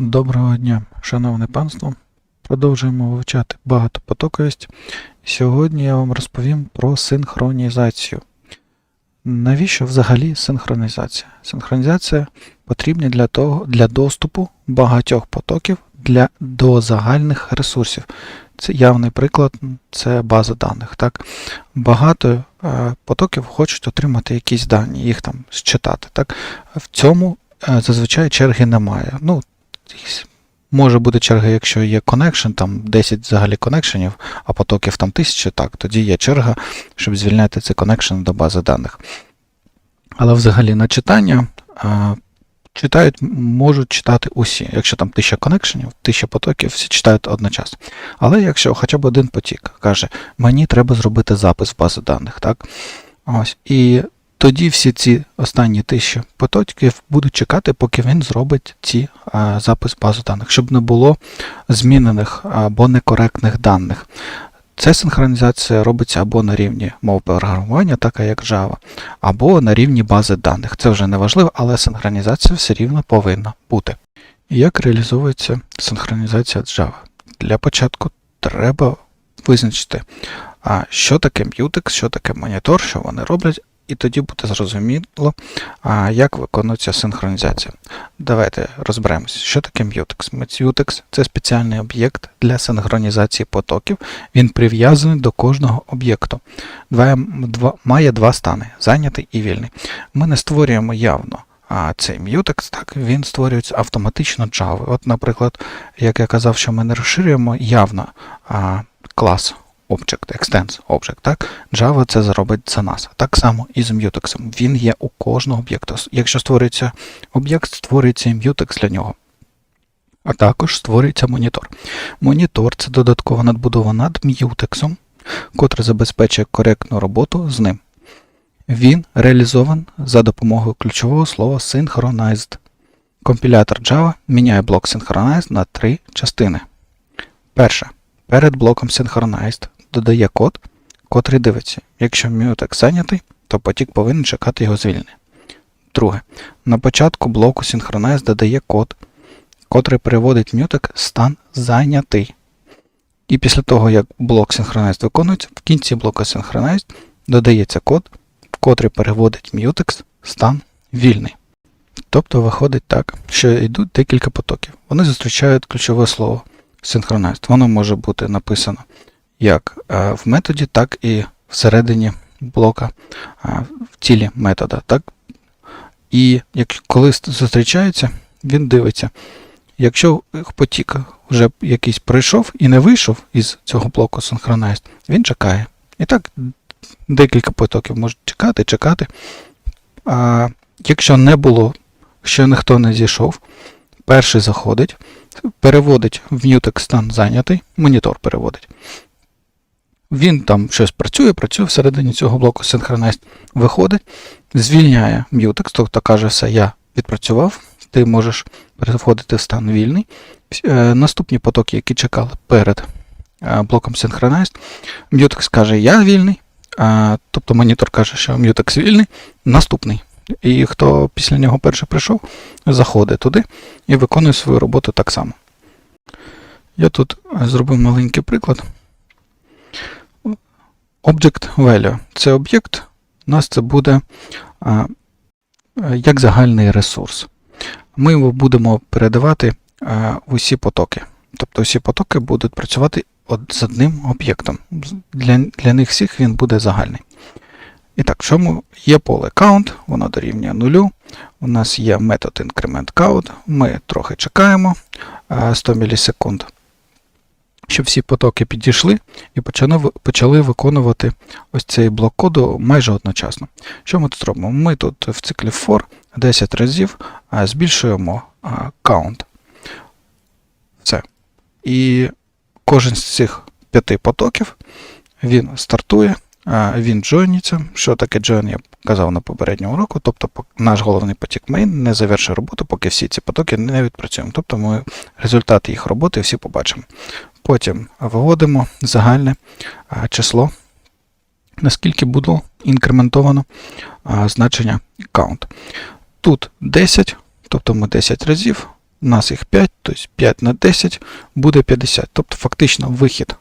Доброго дня, шановне панство. Продовжуємо вивчати багатопотоковість. Сьогодні я вам розповім про синхронізацію. Навіщо взагалі синхронізація? Синхронізація потрібна для, того, для доступу багатьох потоків для, до загальних ресурсів. Це явний приклад, це база даних. Так? Багато е, потоків хочуть отримати якісь дані, їх там считати. Так? В цьому е, зазвичай черги немає. Ну, Може бути черга, якщо є connection, там 10 взагалі коннекшенів, а потоків там 1000, так, тоді є черга, щоб звільняти цей connection до бази даних. Але взагалі на читання читають, можуть читати усі. Якщо там 1000 коннекшенів, 1000 потоків, всі читають одночасно. Але якщо хоча б один потік каже, мені треба зробити запис в базу даних, так? Ось. І тоді всі ці останні тисячі потоків будуть чекати, поки він зробить ці а, запис базу даних, щоб не було змінених або некоректних даних. Ця синхронізація робиться або на рівні мов програмування, така як Java, або на рівні бази даних. Це вже не важливо, але синхронізація все рівно повинна бути. Як реалізовується синхронізація Java? Для початку треба визначити, що таке Mutex, що таке монітор, що вони роблять, і тоді буде зрозуміло, як виконується синхронізація. Давайте розберемося, що таке Mutex. Mutex – це спеціальний об'єкт для синхронізації потоків. Він прив'язаний до кожного об'єкту. Має два стани зайнятий і вільний. Ми не створюємо явно. А цей mutex, так, він створюється автоматично Java. От, наприклад, як я казав, що ми не розширюємо явно а, клас Object, Extends Object, так? Java це зробить за нас. Так само і з Mutex. Він є у кожного об'єкту. Якщо створюється об'єкт, створюється і Mutex для нього. А також створюється монітор. Монітор це додаткова надбудова над Mutex, котра забезпечує коректну роботу з ним. Він реалізован за допомогою ключового слова Synchronized. Компілятор Java міняє блок Synchronized на три частини. Перша. Перед блоком Synchronized додає код, котрий дивиться. Якщо mutex зайнятий, то потік повинен чекати його звільнення. Друге. На початку блоку Synchronize додає код, котрий переводить mutex стан зайнятий. І після того, як блок Synchronize виконується, в кінці блоку Synchronize додається код, котрий переводить mutex стан вільний. Тобто виходить так, що йдуть декілька потоків. Вони зустрічають ключове слово Synchronized. Воно може бути написано як е, в методі, так і всередині блока е, в тілі метода. Так? І як, коли зустрічаються, він дивиться. Якщо потік вже якийсь пройшов і не вийшов із цього блоку Synchronized, він чекає. І так декілька потоків можуть чекати, чекати. А Якщо не було, що ніхто не зійшов, перший заходить, переводить в Mutex стан зайнятий, монітор переводить. Він там щось працює, працює всередині цього блоку Synchronize, виходить, звільняє Mutex, тобто каже, все, я відпрацював, ти можеш переходити в стан вільний. Е, наступні потоки, які чекали перед е, блоком Synchronized, Mutex каже, я вільний, е, тобто монітор каже, що Mutex вільний, наступний. І хто після нього перший прийшов, заходить туди і виконує свою роботу так само. Я тут зробив маленький приклад. Object Value це об'єкт, у нас це буде а, як загальний ресурс. Ми його будемо передавати а, в усі потоки. Тобто усі потоки будуть працювати з одним об'єктом. Для для них всіх він буде загальний. І так, в чому є поле count, воно дорівнює нулю. У нас є метод increment count, ми трохи чекаємо 100 мілісекунд щоб всі потоки підійшли і почали виконувати ось цей блок коду майже одночасно. Що ми тут робимо? Ми тут в циклі for 10 разів збільшуємо count. Все. І кожен з цих п'яти потоків він стартує, він джойніться. Що таке join, я казав на попередньому уроку, тобто наш головний потік main не завершує роботу, поки всі ці потоки не відпрацюємо. Тобто ми результати їх роботи всі побачимо. Потім виводимо загальне число, наскільки було інкрементовано значення count. Тут 10, тобто ми 10 разів У нас їх 5, тобто 5 на 10 буде 50. Тобто фактично вихід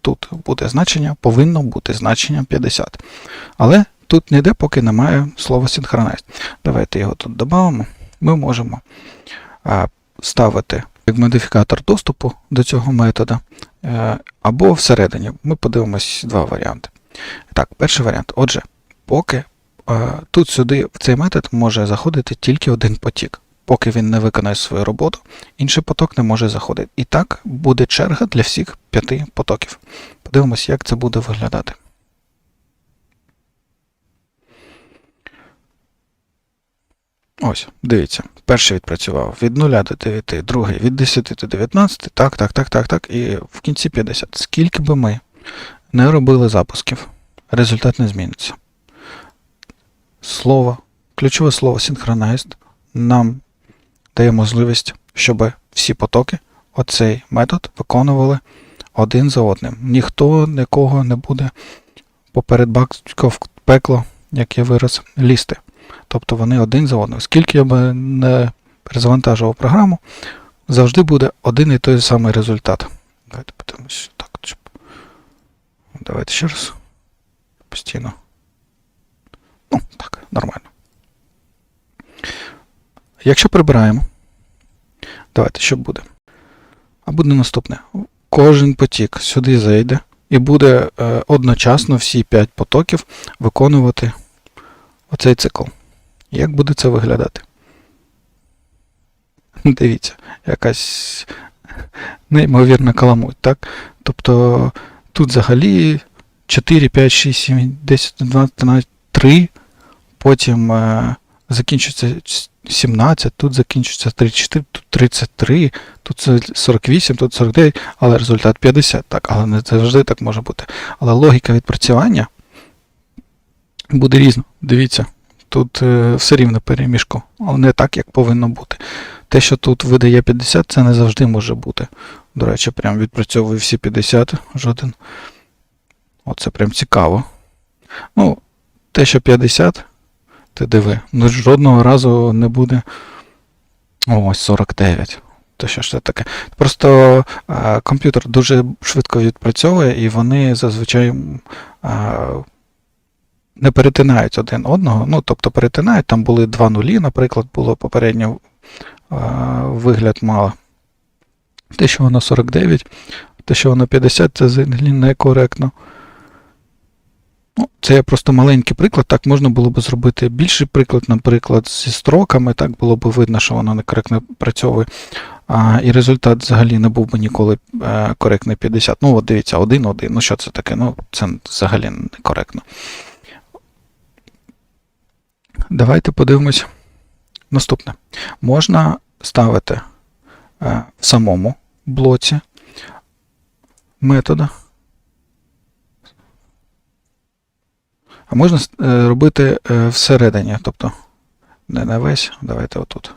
тут буде значення, повинно бути значення 50. Але тут ніде поки немає слова synchronize. Давайте його тут додамо. Ми можемо ставити як модифікатор доступу до цього метода, е, або всередині. Ми подивимось два варіанти. Так, перший варіант. Отже, поки е, тут сюди в цей метод може заходити тільки один потік. Поки він не виконає свою роботу, інший поток не може заходити. І так буде черга для всіх п'яти потоків. Подивимось, як це буде виглядати. Ось, дивіться, перший відпрацював від 0 до 9, другий від 10 до 19, так, так, так, так, так, і в кінці 50. Скільки би ми не робили запусків, результат не зміниться. Слово, ключове слово synchronized нам дає можливість, щоб всі потоки, оцей метод виконували один за одним. Ніхто нікого не буде поперед в пекло, як я вираз, лізти. Тобто вони один за одним. Скільки я би не перезавантажував програму, завжди буде один і той самий результат. Давайте подивимось. Так. Давайте ще раз. Постійно. Ну, так, нормально. Якщо прибираємо, давайте, що буде? А буде наступне. Кожен потік сюди зайде і буде е, одночасно всі 5 потоків виконувати оцей цикл. Як буде це виглядати? Дивіться, якась неймовірна каламуть, так? Тобто тут взагалі 4, 5, 6, 7, 10, 12, 13, 3, потім е, закінчується 17, тут закінчується 34, тут 33, тут 48, тут 49, але результат 50. Так, але не завжди так може бути. Але логіка відпрацювання буде різна. Дивіться, тут е, все рівно перемішку, не так, як повинно бути. Те, що тут видає 50, це не завжди може бути. До речі, прям відпрацьовую всі 50, жоден. Оце прям цікаво. Ну, те, що 50, ти диви, ну жодного разу не буде. Ось 49. То що ж це таке? Просто а, комп'ютер дуже швидко відпрацьовує, і вони зазвичай а, не перетинають один одного. Ну, тобто перетинають, там були два нулі, наприклад, було попередньо а, вигляд мало. Те, що воно 49, те, що воно 50, це взагалі некоректно. Ну, це я просто маленький приклад. Так можна було б зробити більший приклад, наприклад, зі строками, так було б видно, що воно некоректно працьовує. А, І результат взагалі не був би ніколи е, коректний 50. Ну, от дивіться, 1-1. Ну, що це таке? Ну, це взагалі некоректно. Давайте подивимось. Наступне. Можна ставити е, в самому блоці метода. А можна е, робити е, всередині, тобто не на весь, давайте отут.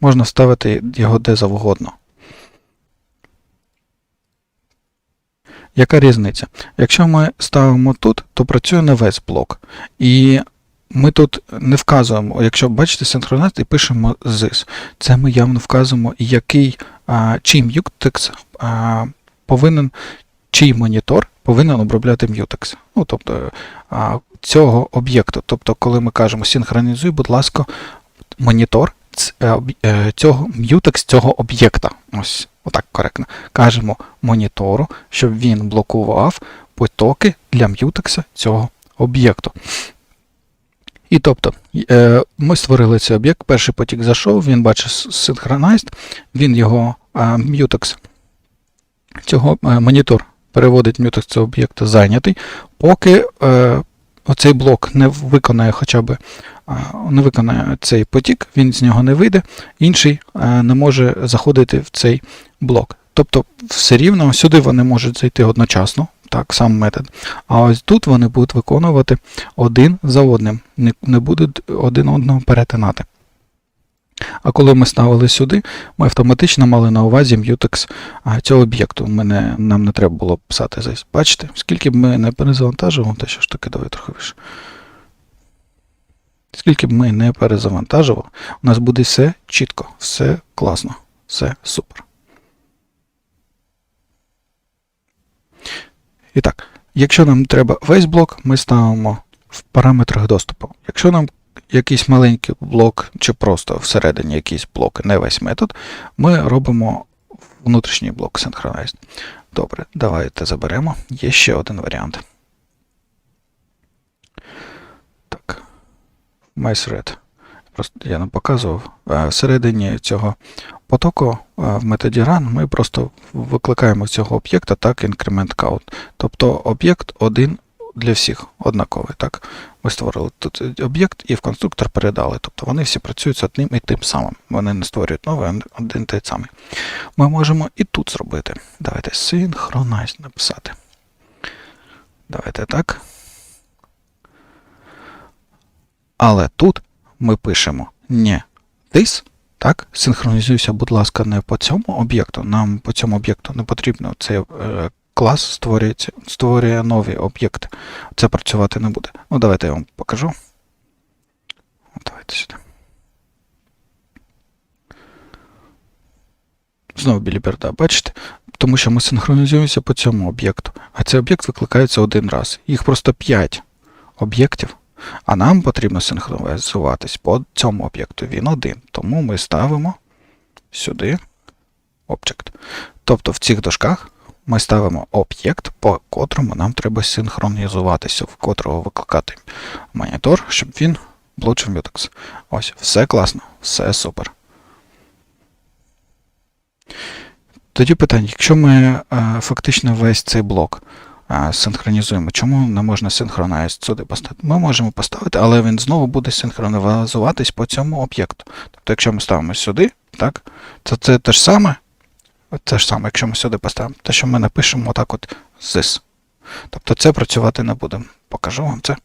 Можна ставити його де завгодно. Яка різниця? Якщо ми ставимо тут, то працює не весь блок. І ми тут не вказуємо, якщо бачите синхронат і пишемо this, це ми явно вказуємо, який а, чий mutex а, повинен, чий монітор повинен обробляти mutex. Ну, тобто а, цього об'єкту. Тобто, коли ми кажемо синхронізуй, будь ласка, монітор е, е, цього mutex цього об'єкта. Ось отак коректно. Кажемо монітору, щоб він блокував потоки для м'ютекса цього об'єкту. І тобто, е, ми створили цей об'єкт, перший потік зайшов, він бачить synchronized, він його mutex цього е, монітор переводить mutex цього об'єкта зайнятий, поки е, оцей блок не виконає хоча б не виконає цей потік, він з нього не вийде, інший не може заходити в цей блок. Тобто, все рівно сюди вони можуть зайти одночасно, так, сам метод. А ось тут вони будуть виконувати один за одним, не, будуть один одного перетинати. А коли ми ставили сюди, ми автоматично мали на увазі mutex цього об'єкту. Нам не треба було писати здесь. Бачите, скільки б ми не перезавантажували, те що ж таки давай трохи вище. Скільки б ми не перезавантажували, у нас буде все чітко, все класно, все супер. І так, якщо нам треба весь блок, ми ставимо в параметрах доступу. Якщо нам якийсь маленький блок, чи просто всередині якийсь блок, не весь метод, ми робимо внутрішній блок Synchronized. Добре, давайте заберемо. Є ще один варіант. Так. MyThread. Просто я не показував. Е, Всередині цього потоку е, в методі run ми просто викликаємо цього об'єкта так increment count. Тобто об'єкт один для всіх однаковий. Так? Ми створили тут об'єкт і в конструктор передали. Тобто вони всі працюють з одним і тим самим. Вони не створюють новий, один той самий. Ми можемо і тут зробити. Давайте synchronize написати. Давайте так. Але тут ми пишемо не this, так? Синхронізуйся, будь ласка, не по цьому об'єкту. Нам по цьому об'єкту не потрібно. Цей е, клас створюється, створює нові об'єкти. Це працювати не буде. Ну, давайте я вам покажу. Давайте сюди. Знову біліберда, бачите? Тому що ми синхронізуємося по цьому об'єкту. А цей об'єкт викликається один раз. Їх просто 5 об'єктів. А нам потрібно синхронізуватись по цьому об'єкту. Він один. Тому ми ставимо сюди Object. Тобто в цих дошках ми ставимо об'єкт, по котрому нам треба синхронізуватися, в котрого викликати монітор, щоб він влучив Mutex. Ось, все класно, все супер. Тоді питання, якщо ми е, фактично весь цей блок синхронізуємо, чому не можна синхронайз сюди поставити? Ми можемо поставити, але він знову буде синхронізуватись по цьому об'єкту. Тобто, якщо ми ставимо сюди, так, то це те ж саме, те ж саме, якщо ми сюди поставимо, те, що ми напишемо отак от this. Тобто це працювати не буде. Покажу вам це.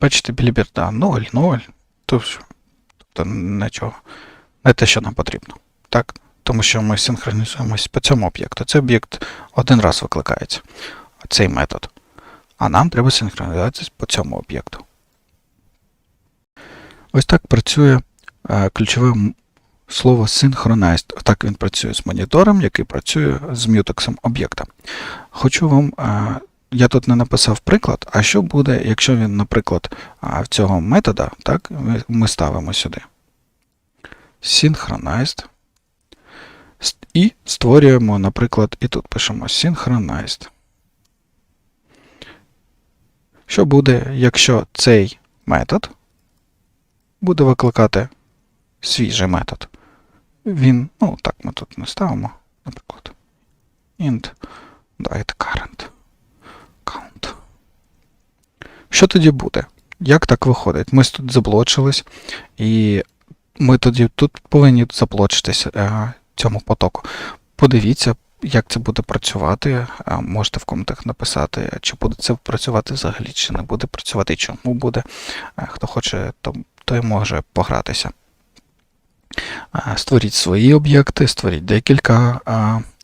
Бачите, біліберда 0, 0. Тобто нічого. Не те, що нам потрібно. Так? Тому що ми синхронізуємось по цьому об'єкту. Цей об'єкт один раз викликається, цей метод. А нам треба синхронізуватися по цьому об'єкту. Ось так працює е, ключове слово synchronized. Так він працює з монітором, який працює з мютексом об'єкта. Хочу вам. Я тут не написав приклад, а що буде, якщо він, наприклад, в цього метода, так, ми- ставимо сюди synchronized і створюємо, наприклад, і тут пишемо synchronized. Що буде, якщо цей метод буде викликати свіжий метод? Він, ну так, ми тут не ставимо, наприклад, int, current count. Що тоді буде? Як так виходить? Ми тут заблочились, і ми тоді тут повинні заблочитися е, цьому потоку. Подивіться, як це буде працювати. Е, Можете в коментах написати, чи буде це працювати взагалі, чи не буде працювати, чому буде. Е, Хто хоче, то, той може погратися. Створіть свої об'єкти, створіть декілька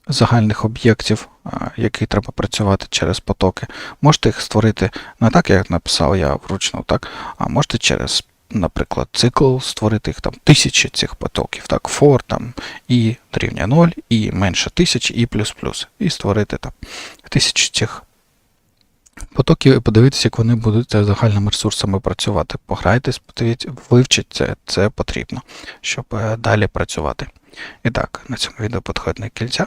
загальних об'єктів, які треба працювати через потоки. Можете їх створити не так, як написав я вручну, так, а можете через, наприклад, цикл створити їх там тисячі цих потоків, так, for там і дорівнює 0, і менше тисячі, і плюс плюс. І створити там тисячі цих потоків і подивитися, як вони будуть з загальними ресурсами працювати. Пограйтесь, подивіться, вивчіть це, це потрібно, щоб е, далі працювати. І так, на цьому відео підходить на кільця.